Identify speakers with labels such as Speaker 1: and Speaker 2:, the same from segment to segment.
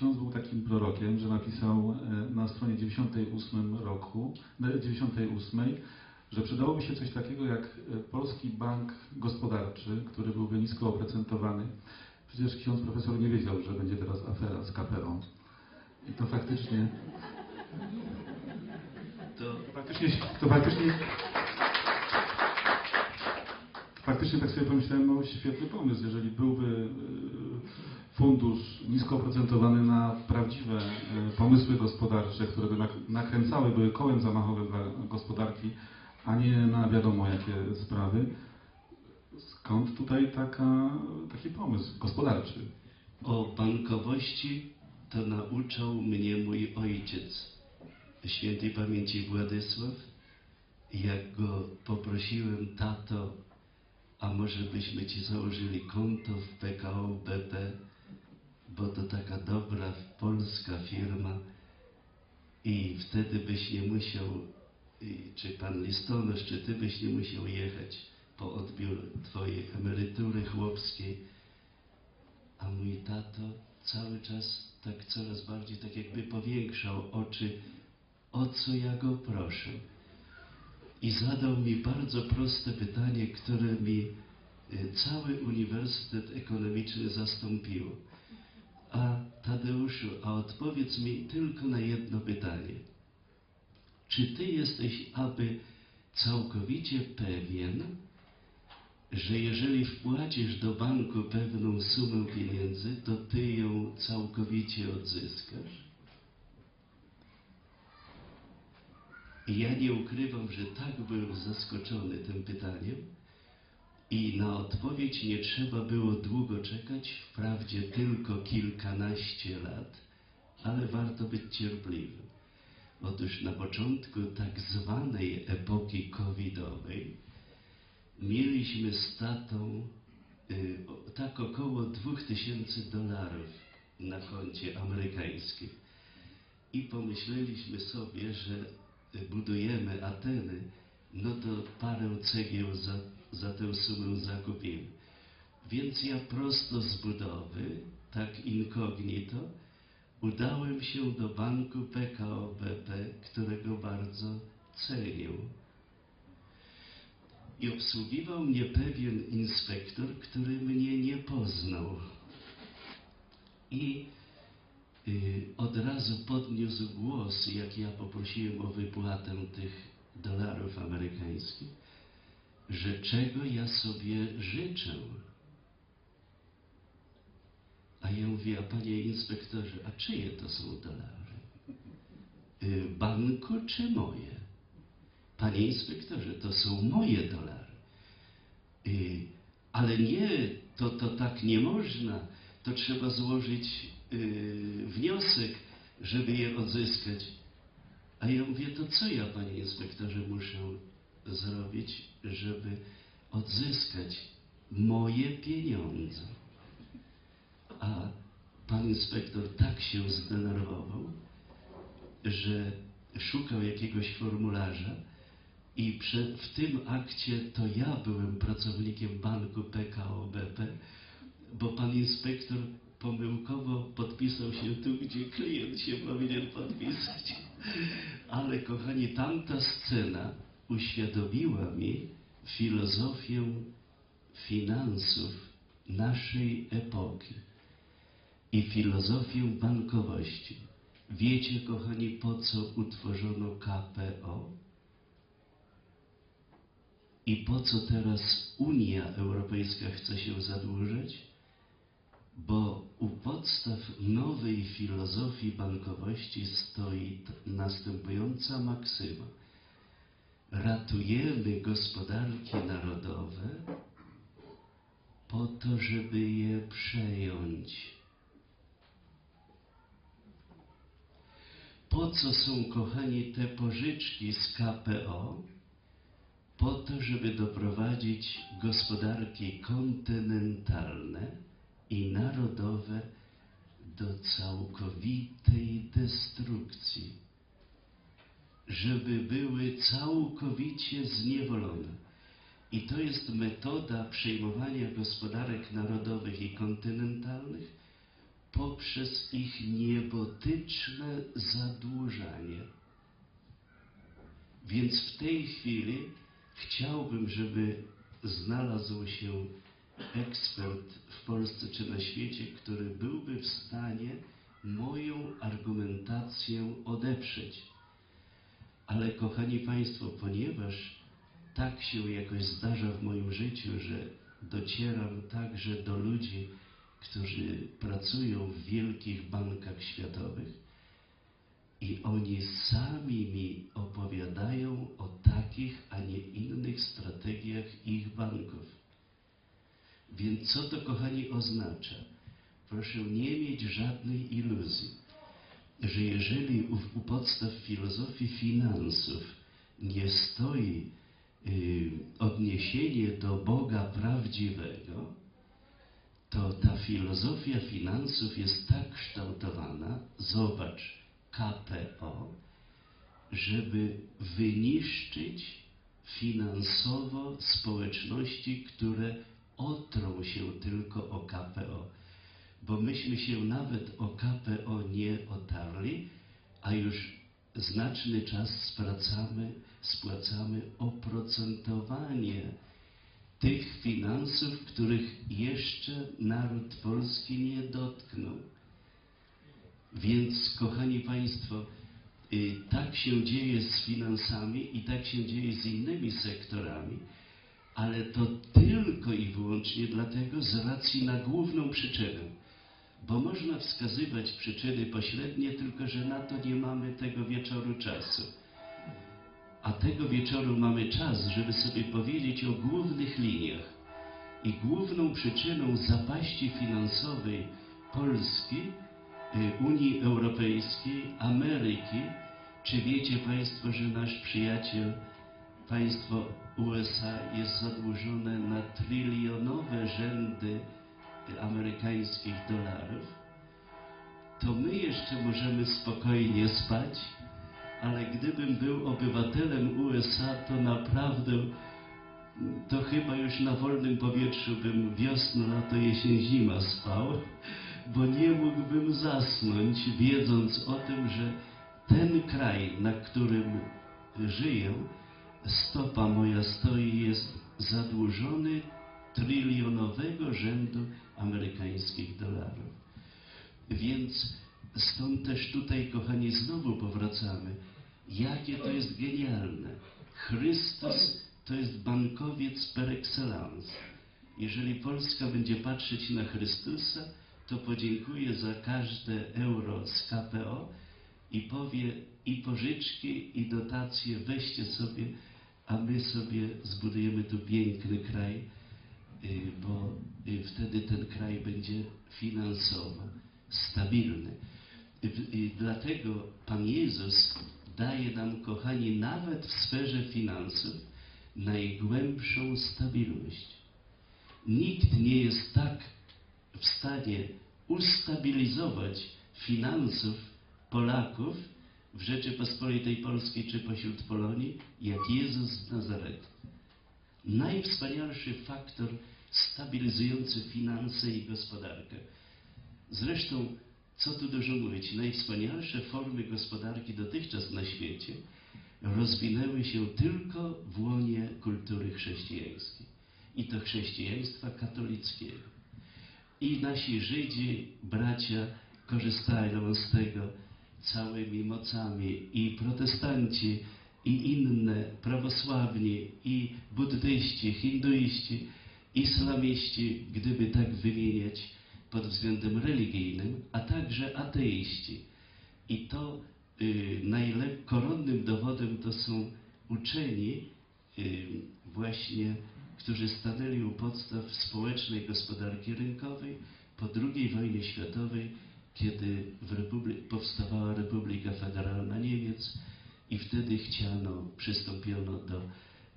Speaker 1: ksiądz był takim prorokiem, że napisał e, na stronie 98 roku, na 98, że przydałoby się coś takiego jak e, Polski Bank Gospodarczy, który byłby nisko oprocentowany. Przecież ksiądz profesor nie wiedział, że będzie teraz afera z KPO. I to faktycznie,
Speaker 2: To
Speaker 1: to faktycznie, to faktycznie, faktycznie tak sobie pomyślałem, no świetny pomysł, jeżeli byłby e, fundusz nisko oprocentowany na prawdziwe e, pomysły gospodarcze, które by nak- nakręcały, były kołem zamachowym dla gospodarki, a nie na wiadomo jakie sprawy. Skąd tutaj taka, taki pomysł gospodarczy?
Speaker 2: o bankowości to nauczał mnie mój ojciec, świętej pamięci Władysław. Jak go poprosiłem, tato, a może byśmy ci założyli konto w PKO BP, bo to taka dobra polska firma i wtedy byś nie musiał, czy pan listonosz, czy ty byś nie musiał jechać po odbiór twojej emerytury chłopskiej. A mój tato cały czas tak coraz bardziej tak jakby powiększał oczy, o co ja go proszę. I zadał mi bardzo proste pytanie, które mi y, cały Uniwersytet Ekonomiczny zastąpiło. A Tadeuszu, a odpowiedz mi tylko na jedno pytanie. Czy ty jesteś aby całkowicie pewien, że jeżeli wpłacisz do banku pewną sumę pieniędzy, to ty ją całkowicie odzyskasz? I ja nie ukrywam, że tak byłem zaskoczony tym pytaniem i na odpowiedź nie trzeba było długo czekać, wprawdzie tylko kilkanaście lat, ale warto być cierpliwym. Otóż na początku tak zwanej epoki covidowej mieliśmy z tatą y, tak około 2000 dolarów na koncie amerykańskim. I pomyśleliśmy sobie, że y, budujemy Ateny, no to parę cegieł za, za tę sumę zakupimy. Więc ja prosto z budowy, tak incognito, udałem się do banku PKO BP, którego bardzo cenię. I obsługiwał mnie pewien inspektor, który mnie nie poznał. I y, od razu podniósł głos, jak ja poprosiłem o wypłatę tych dolarów amerykańskich, że czego ja sobie życzę. A ja mówię, a panie inspektorze, a czyje to są dolary? Y, banku czy moje? Panie inspektorze, to są moje dolary. Y, ale nie, to, to tak nie można. To trzeba złożyć y, wniosek, żeby je odzyskać. A ja mówię, to co ja, panie inspektorze, muszę zrobić, żeby odzyskać moje pieniądze? A pan inspektor tak się zdenerwował, że szukał jakiegoś formularza i prze, w tym akcie to ja byłem pracownikiem banku PKO BP, bo pan inspektor pomyłkowo podpisał się tu, gdzie klient się powinien podpisać. Ale kochani, tamta scena uświadomiła mi filozofię finansów naszej epoki i filozofię bankowości. Wiecie, kochani, po co utworzono KPO? I po co teraz Unia Europejska chce się zadłużać? Bo u podstaw nowej filozofii bankowości stoi następująca maksyma. Ratujemy gospodarki narodowe po to, żeby je przejąć. Po co są, kochani, te pożyczki z KPO? Po to, żeby doprowadzić gospodarki kontynentalne i narodowe do całkowitej destrukcji, żeby były całkowicie zniewolone. I to jest metoda przejmowania gospodarek narodowych i kontynentalnych poprzez ich niebotyczne zadłużanie. Więc w tej chwili chciałbym, żeby znalazł się ekspert w Polsce czy na świecie, który byłby w stanie moją argumentację odeprzeć. Ale kochani Państwo, ponieważ tak się jakoś zdarza w moim życiu, że docieram także do ludzi, którzy pracują w wielkich bankach światowych i oni sami mi opowiadają o takich, a nie innych strategiach ich banków. Więc co to, kochani, oznacza? Proszę nie mieć żadnej iluzji, że jeżeli u, podstaw filozofii finansów nie stoi y, odniesienie do Boga prawdziwego, to ta filozofia finansów jest tak kształtowana, zobacz, KPO, żeby wyniszczyć finansowo społeczności, które otrą się tylko o KPO. Bo myśmy się nawet o KPO nie otarli, a już znaczny czas spłacamy, spłacamy oprocentowanie tych finansów, których jeszcze naród polski nie dotknął. Więc, kochani Państwo, y, tak się dzieje z finansami i tak się dzieje z innymi sektorami, ale to tylko i wyłącznie dlatego z racji na główną przyczynę. Bo można wskazywać przyczyny pośrednie, tylko że na to nie mamy tego wieczoru czasu. A tego wieczoru mamy czas, żeby sobie powiedzieć o głównych liniach. I główną przyczyną zapaści finansowej Polski, y, Unii Europejskiej, Ameryki, czy wiecie Państwo, że nasz przyjaciel, państwo USA jest zadłużone na trylionowe rzędy amerykańskich dolarów? To my jeszcze możemy spokojnie spać, ale gdybym był obywatelem USA, to naprawdę to chyba już na wolnym powietrzu bym wiosnę, lato, jesień, zima spał, bo nie mógłbym zasnąć, wiedząc o tym, że ten kraj, na którym żyję, stopa moja stoi, jest zadłużony trylionowego rzędu amerykańskich dolarów. Więc stąd też tutaj, kochani, znowu powracamy. Jakie to jest genialne. Chrystus to jest bankowiec per excellence. Jeżeli Polska będzie patrzeć na Chrystusa, to podziękuje za każde euro z KPO i powie i pożyczki, i dotacje weźcie sobie, a my sobie zbudujemy tu piękny kraj, bo y, wtedy ten kraj będzie finansowo stabilny. Y, y, Dlatego Pan Jezus daje nam, kochani, nawet w sferze finansów najgłębszą stabilność. Nikt nie jest tak w stanie ustabilizować finansów Polaków w Rzeczypospolitej Polskiej czy pośród Polonii, jak Jezus z Nazaretu. Najwspanialszy faktor stabilizujący finanse i gospodarkę. Zresztą, co tu dużo mówić, najwspanialsze formy gospodarki dotychczas na świecie rozwinęły się tylko w łonie kultury chrześcijańskiej. I to chrześcijaństwa katolickiego. I nasi Żydzi, bracia, korzystają z tego całymi mocami. I protestanci, i inne, prawosławni, i buddyści, hinduiści, islamiści, gdyby tak wymieniać pod względem religijnym, a także ateiści. I to y, koronnym dowodem to są uczeni y, właśnie, którzy stanęli u podstaw społecznej gospodarki rynkowej po II wojnie światowej, kiedy Republi- powstawała Republika Federalna Niemiec i wtedy chciano, przystąpiono do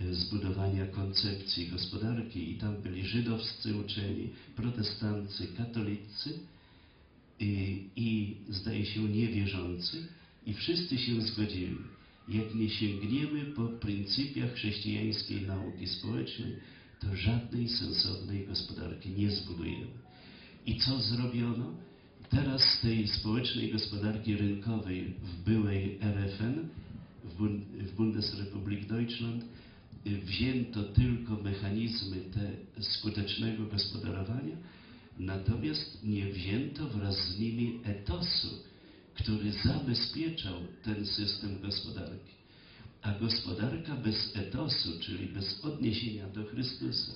Speaker 2: y, zbudowania koncepcji gospodarki i tam byli żydowscy uczeni, protestancy, katolicy i, i zdaje się niewierzący i wszyscy się zgodzili. Jak nie sięgniemy po pryncypiach chrześcijańskiej nauki społecznej, to żadnej sensownej gospodarki nie zbudujemy. I co zrobiono? Teraz z tej społecznej gospodarki rynkowej w byłej RFN, w, Bund w Bundesrepublik Deutschland, y, wzięto tylko mechanizmy te skutecznego gospodarowania, natomiast nie wzięto wraz z nimi etosu, który zabezpieczał ten system gospodarki. A gospodarka bez etosu, czyli bez odniesienia do Chrystusa,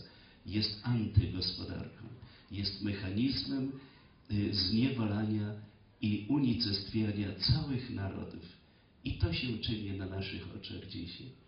Speaker 2: jest antygospodarką, jest mechanizmem y, zniewalania i unicestwiania całych narodów. I to się czyni na naszych oczach dzisiaj.